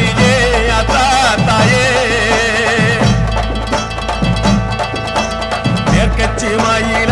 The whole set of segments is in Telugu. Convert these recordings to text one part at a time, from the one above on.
சூளக்காளியே அத்தா தாயே மேற்கச்சி மயில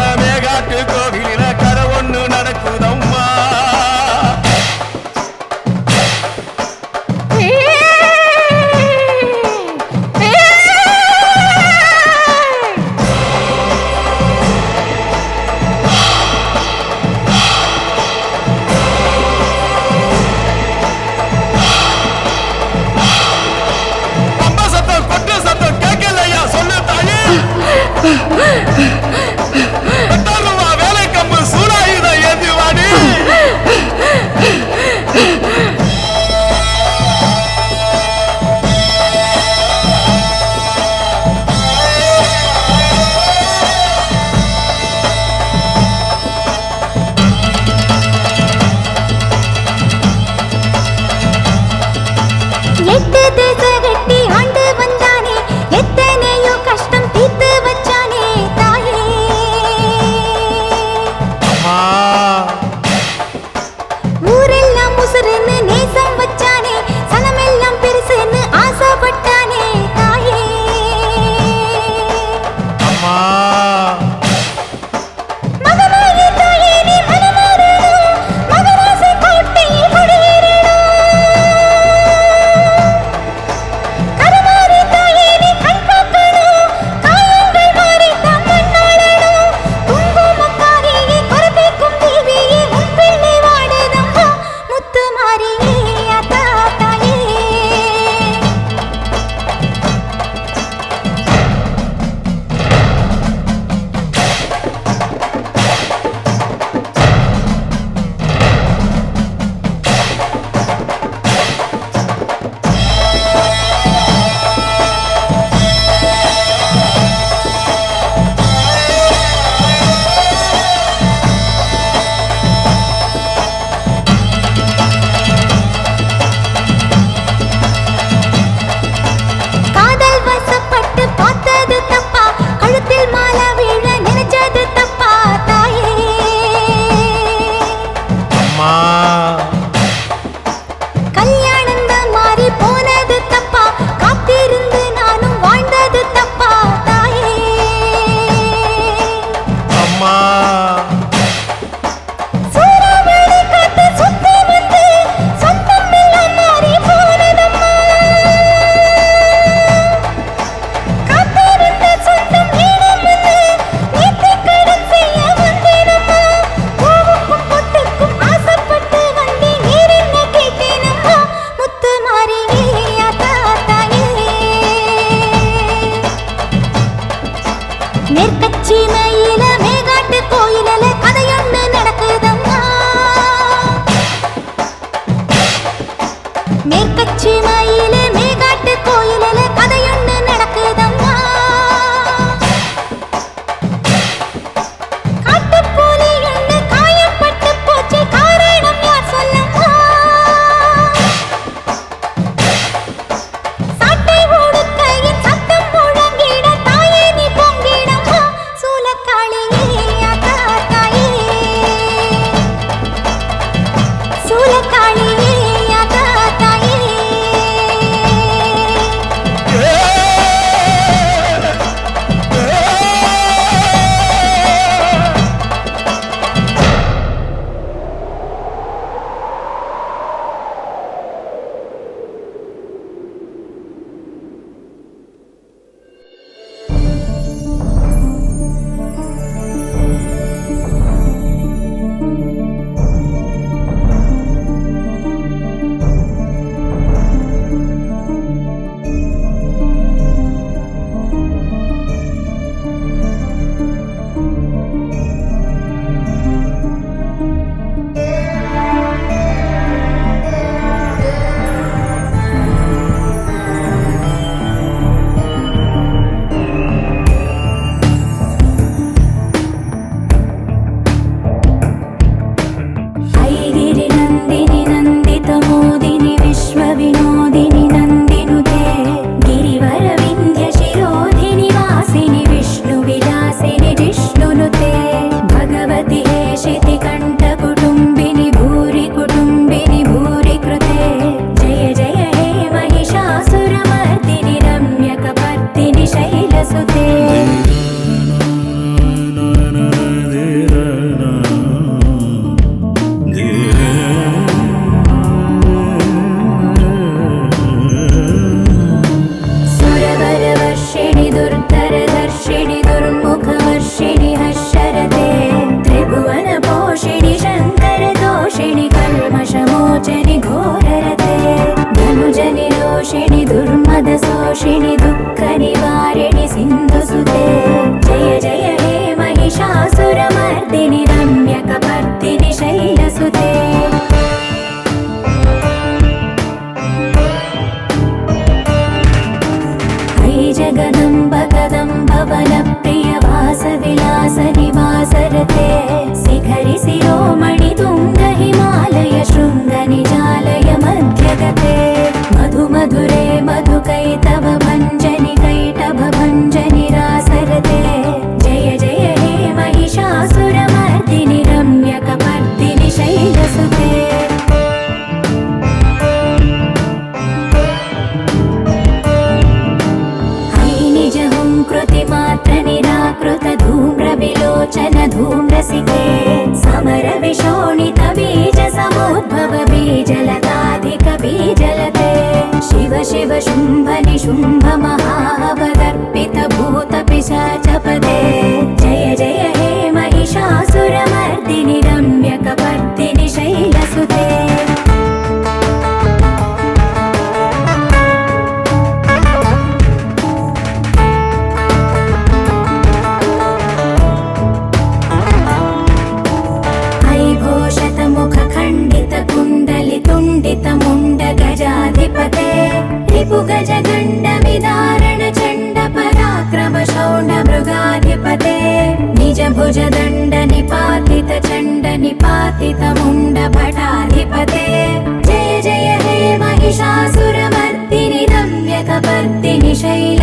拥抱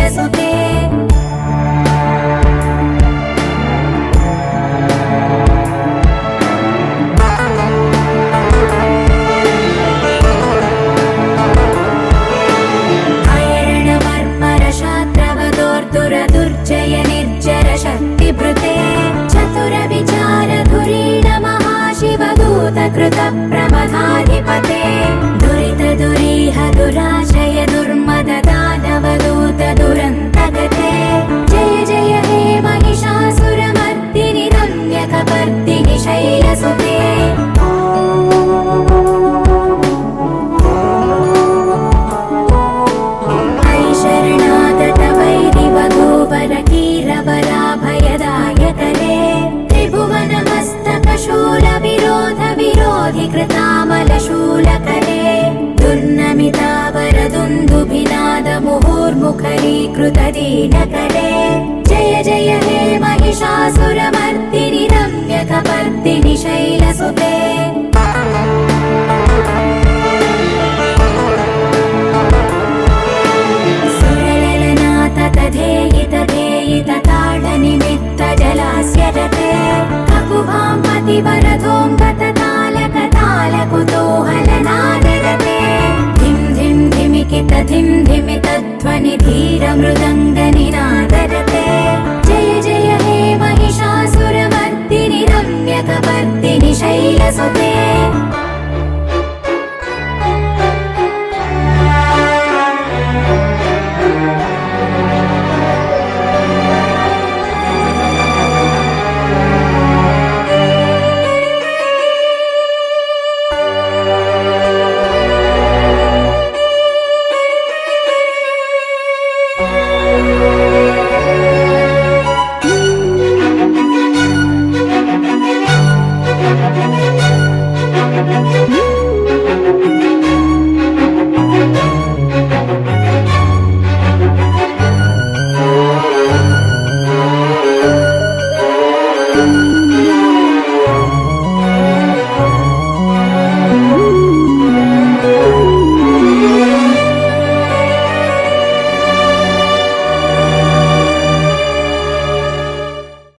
beso. సురమర్దిని రమ్యకమర్దిని శైలసుతే वरदों गततालकतालकुतोहलनादरते धिं धिं धिमिकित धिं धिमितध्वनि धीरमृदङ्गनिना sobre ele.